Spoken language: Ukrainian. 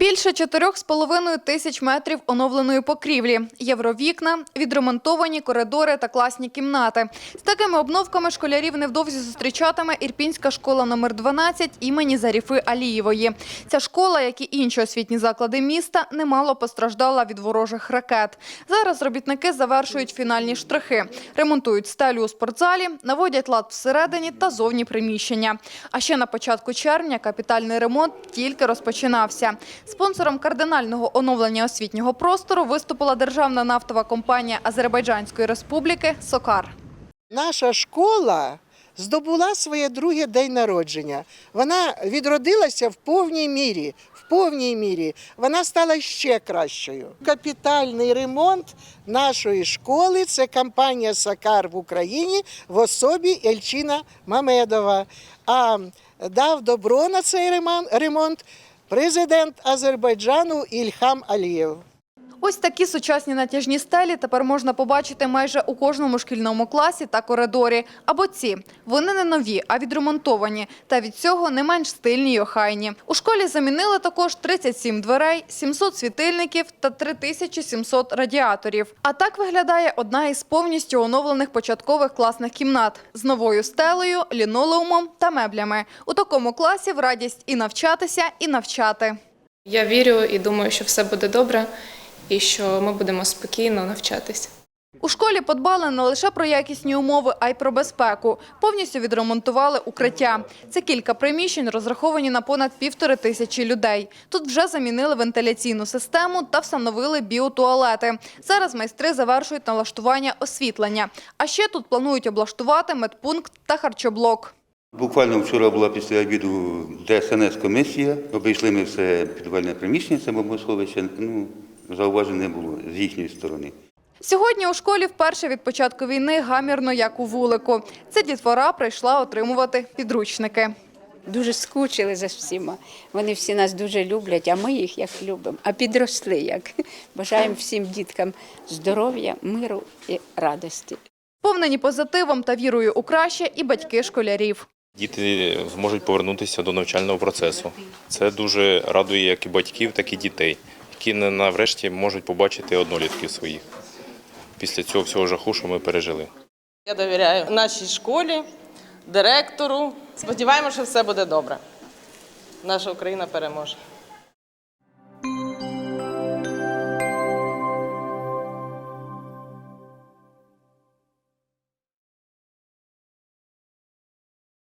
Більше 4,5 тисяч метрів оновленої покрівлі, євровікна, відремонтовані коридори та класні кімнати. З такими обновками школярів невдовзі зустрічатиме Ірпінська школа номер 12 імені Заріфи Алієвої. Ця школа, як і інші освітні заклади міста, немало постраждала від ворожих ракет. Зараз робітники завершують фінальні штрихи, ремонтують стелю у спортзалі, наводять лад всередині та зовні приміщення. А ще на початку червня капітальний ремонт тільки розпочинався. Спонсором кардинального оновлення освітнього простору виступила державна нафтова компанія Азербайджанської республіки «Сокар». Наша школа здобула своє друге день народження. Вона відродилася в повній мірі. В повній мірі вона стала ще кращою. Капітальний ремонт нашої школи це компанія Сакар в Україні в особі Ельчина Мамедова. А дав добро на цей ремон- ремонт президент Азербайджану Ільхам Алієв. Ось такі сучасні натяжні стелі тепер можна побачити майже у кожному шкільному класі та коридорі. Або ці. Вони не нові, а відремонтовані. Та від цього не менш стильні й охайні. У школі замінили також 37 дверей, 700 світильників та 3700 радіаторів. А так виглядає одна із повністю оновлених початкових класних кімнат з новою стелею, лінолеумом та меблями. У такому класі в радість і навчатися, і навчати. Я вірю і думаю, що все буде добре, і що ми будемо спокійно навчатись. У школі подбали не лише про якісні умови, а й про безпеку. Повністю відремонтували укриття. Це кілька приміщень, розраховані на понад півтори тисячі людей. Тут вже замінили вентиляційну систему та встановили біотуалети. Зараз майстри завершують налаштування освітлення. А ще тут планують облаштувати медпункт та харчоблок. Буквально вчора була після обіду ДСНС-комісія. Обійшли ми все підвальне приміщення, це бомбосховище. Ну, зауважень не було з їхньої сторони. Сьогодні у школі вперше від початку війни гамірно, як у вулику. Це дітвора прийшла отримувати підручники. Дуже скучили за всіма. Вони всі нас дуже люблять, а ми їх як любимо. А підросли як. Бажаємо всім діткам здоров'я, миру і радості. Повнені позитивом та вірою у краще і батьки школярів. Діти зможуть повернутися до навчального процесу. Це дуже радує як і батьків, так і дітей, які нарешті можуть побачити однолітків своїх після цього всього жаху, що ми пережили. Я довіряю нашій школі, директору. Сподіваємося, що все буде добре. Наша Україна переможе.